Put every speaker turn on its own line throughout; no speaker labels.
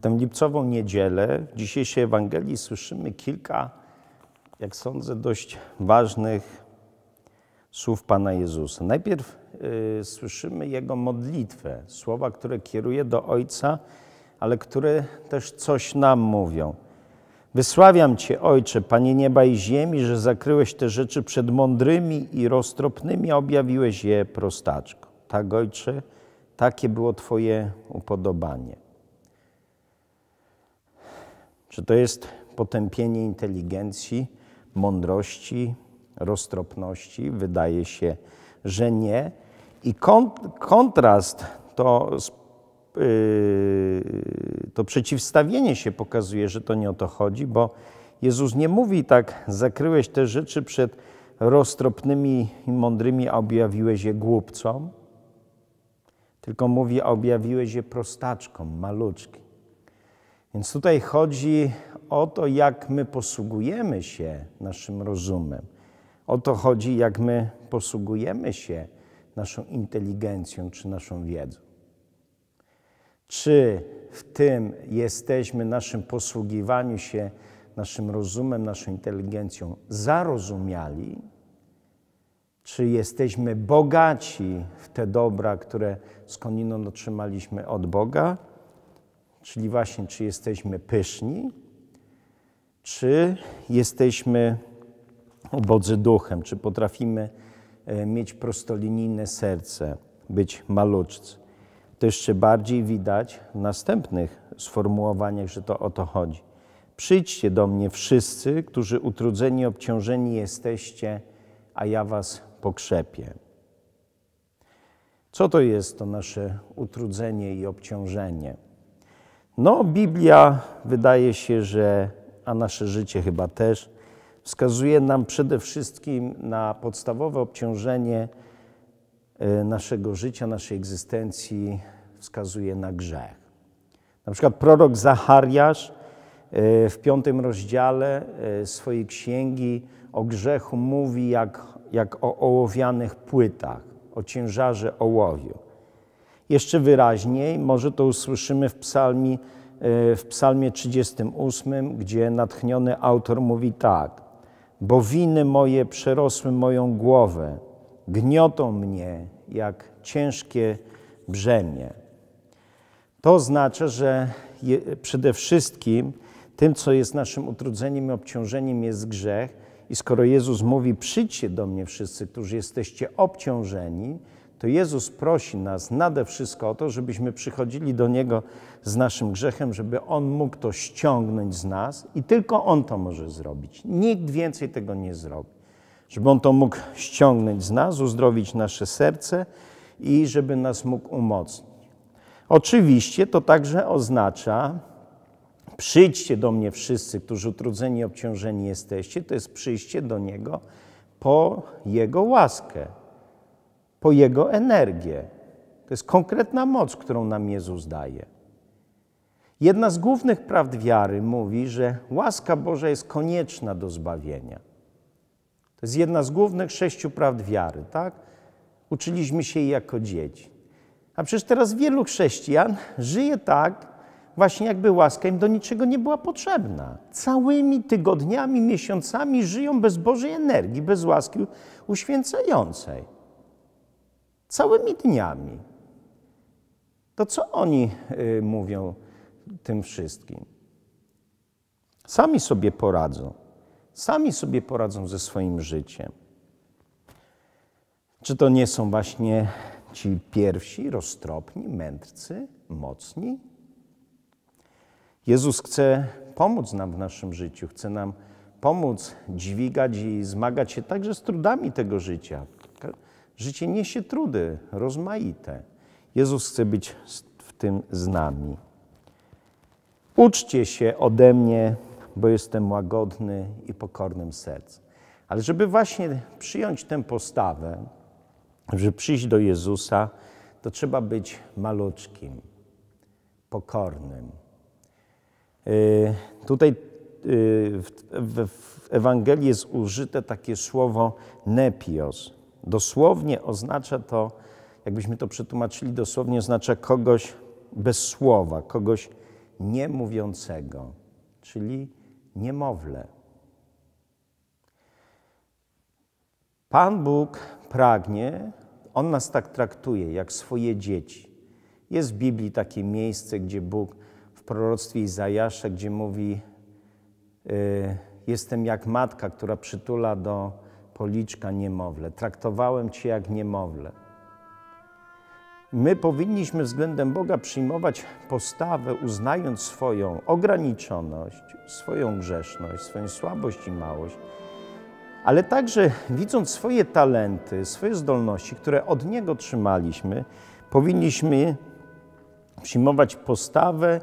W tę lipcową niedzielę w dzisiejszej Ewangelii słyszymy kilka, jak sądzę, dość ważnych słów Pana Jezusa. Najpierw y, słyszymy Jego modlitwę, słowa, które kieruje do Ojca, ale które też coś nam mówią. Wysławiam Cię, Ojcze, Panie nieba i ziemi, że zakryłeś te rzeczy przed mądrymi i roztropnymi, a objawiłeś je prostaczkom. Tak, Ojcze, takie było Twoje upodobanie. Czy to jest potępienie inteligencji, mądrości, roztropności? Wydaje się, że nie. I kontrast to, yy, to przeciwstawienie się pokazuje, że to nie o to chodzi, bo Jezus nie mówi tak, zakryłeś te rzeczy przed roztropnymi i mądrymi, a objawiłeś je głupcom, tylko mówi, a objawiłeś je prostaczkom, maluczki. Więc tutaj chodzi o to, jak my posługujemy się naszym rozumem. O to chodzi, jak my posługujemy się naszą inteligencją czy naszą wiedzą. Czy w tym jesteśmy, naszym posługiwaniu się naszym rozumem, naszą inteligencją zarozumiali, czy jesteśmy bogaci w te dobra, które skądinąd otrzymaliśmy od Boga, czyli właśnie czy jesteśmy pyszni, czy jesteśmy ubodzy duchem, czy potrafimy e, mieć prostolinijne serce, być maluczcy. To jeszcze bardziej widać w następnych sformułowaniach, że to o to chodzi. Przyjdźcie do mnie wszyscy, którzy utrudzeni, obciążeni jesteście, a ja was pokrzepię. Co to jest to nasze utrudzenie i obciążenie? No, Biblia wydaje się, że, a nasze życie chyba też, wskazuje nam przede wszystkim na podstawowe obciążenie e, naszego życia, naszej egzystencji, wskazuje na grzech. Na przykład prorok Zachariasz e, w piątym rozdziale e, swojej księgi o grzechu mówi jak, jak o ołowianych płytach, o ciężarze ołowiu. Jeszcze wyraźniej, może to usłyszymy w psalmie, w psalmie 38, gdzie natchniony autor mówi tak. Bo winy moje przerosły moją głowę, gniotą mnie jak ciężkie brzemię. To oznacza, że je, przede wszystkim tym, co jest naszym utrudzeniem i obciążeniem, jest grzech. I skoro Jezus mówi: Przyjdźcie do mnie wszyscy, którzy jesteście obciążeni, to Jezus prosi nas nade wszystko o to, żebyśmy przychodzili do Niego z naszym grzechem, żeby On mógł to ściągnąć z nas i tylko On to może zrobić. Nikt więcej tego nie zrobi. Żeby On to mógł ściągnąć z nas, uzdrowić nasze serce i żeby nas mógł umocnić. Oczywiście to także oznacza, przyjdźcie do mnie wszyscy, którzy utrudzeni i obciążeni jesteście, to jest przyjście do Niego po Jego łaskę po Jego energię. To jest konkretna moc, którą nam Jezus daje. Jedna z głównych prawd wiary mówi, że łaska Boża jest konieczna do zbawienia. To jest jedna z głównych sześciu prawd wiary, tak? Uczyliśmy się jej jako dzieci. A przecież teraz wielu chrześcijan żyje tak, właśnie jakby łaska im do niczego nie była potrzebna. Całymi tygodniami, miesiącami żyją bez Bożej energii, bez łaski uświęcającej całymi dniami. To co oni y, mówią tym wszystkim? Sami sobie poradzą. Sami sobie poradzą ze swoim życiem. Czy to nie są właśnie ci pierwsi, roztropni, mędrcy, mocni? Jezus chce pomóc nam w naszym życiu, chce nam pomóc dźwigać i zmagać się także z trudami tego życia. Życie niesie trudy rozmaite. Jezus chce być w tym z nami. Uczcie się ode mnie, bo jestem łagodny i pokornym sercem. Ale żeby właśnie przyjąć tę postawę, żeby przyjść do Jezusa, to trzeba być maluczkim, pokornym. Yy, tutaj yy, w, w Ewangelii jest użyte takie słowo nepios. Dosłownie oznacza to, jakbyśmy to przetłumaczyli, dosłownie oznacza kogoś bez słowa, kogoś niemówiącego, czyli niemowlę. Pan Bóg pragnie, On nas tak traktuje, jak swoje dzieci. Jest w Biblii takie miejsce, gdzie Bóg w proroctwie Izajasza, gdzie mówi: y, Jestem jak matka, która przytula do policzka niemowlę. Traktowałem Cię jak niemowlę. My powinniśmy względem Boga przyjmować postawę, uznając swoją ograniczoność, swoją grzeszność, swoją słabość i małość, ale także widząc swoje talenty, swoje zdolności, które od Niego trzymaliśmy, powinniśmy przyjmować postawę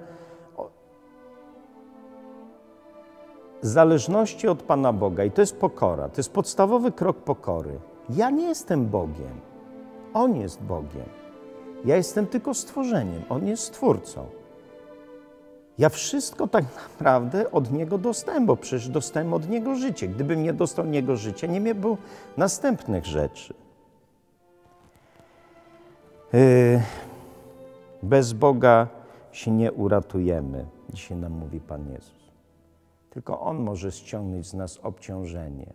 zależności od Pana Boga. I to jest pokora, to jest podstawowy krok pokory. Ja nie jestem Bogiem, On jest Bogiem. Ja jestem tylko stworzeniem, On jest stwórcą. Ja wszystko tak naprawdę od Niego dostałem, bo przecież dostałem od Niego życie. Gdybym nie dostał Niego życia, nie miałbym następnych rzeczy. Yy, bez Boga się nie uratujemy, dzisiaj nam mówi Pan Jezus. Tylko On może ściągnąć z nas obciążenie.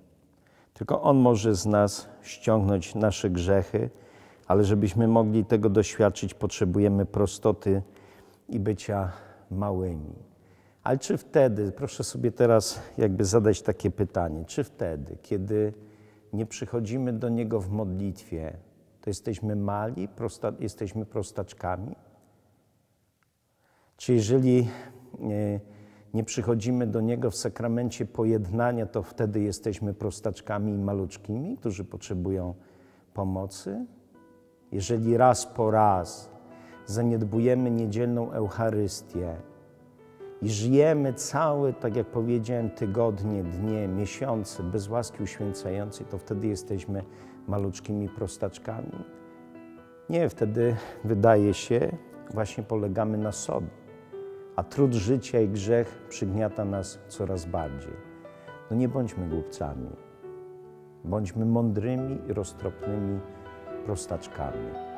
Tylko On może z nas ściągnąć nasze grzechy, ale żebyśmy mogli tego doświadczyć, potrzebujemy prostoty i bycia małymi. Ale czy wtedy, proszę sobie teraz jakby zadać takie pytanie, czy wtedy, kiedy nie przychodzimy do Niego w modlitwie, to jesteśmy mali, prosta, jesteśmy prostaczkami? Czy jeżeli nie, nie przychodzimy do Niego w sakramencie pojednania, to wtedy jesteśmy prostaczkami i maluczkimi, którzy potrzebują pomocy? Jeżeli raz po raz zaniedbujemy niedzielną Eucharystię i żyjemy całe, tak jak powiedziałem, tygodnie, dnie, miesiące bez łaski uświęcającej, to wtedy jesteśmy maluczkimi prostaczkami. Nie, wtedy wydaje się, właśnie polegamy na sobie, a trud życia i grzech przygniata nas coraz bardziej. No nie bądźmy głupcami, bądźmy mądrymi i roztropnymi prostaczkami.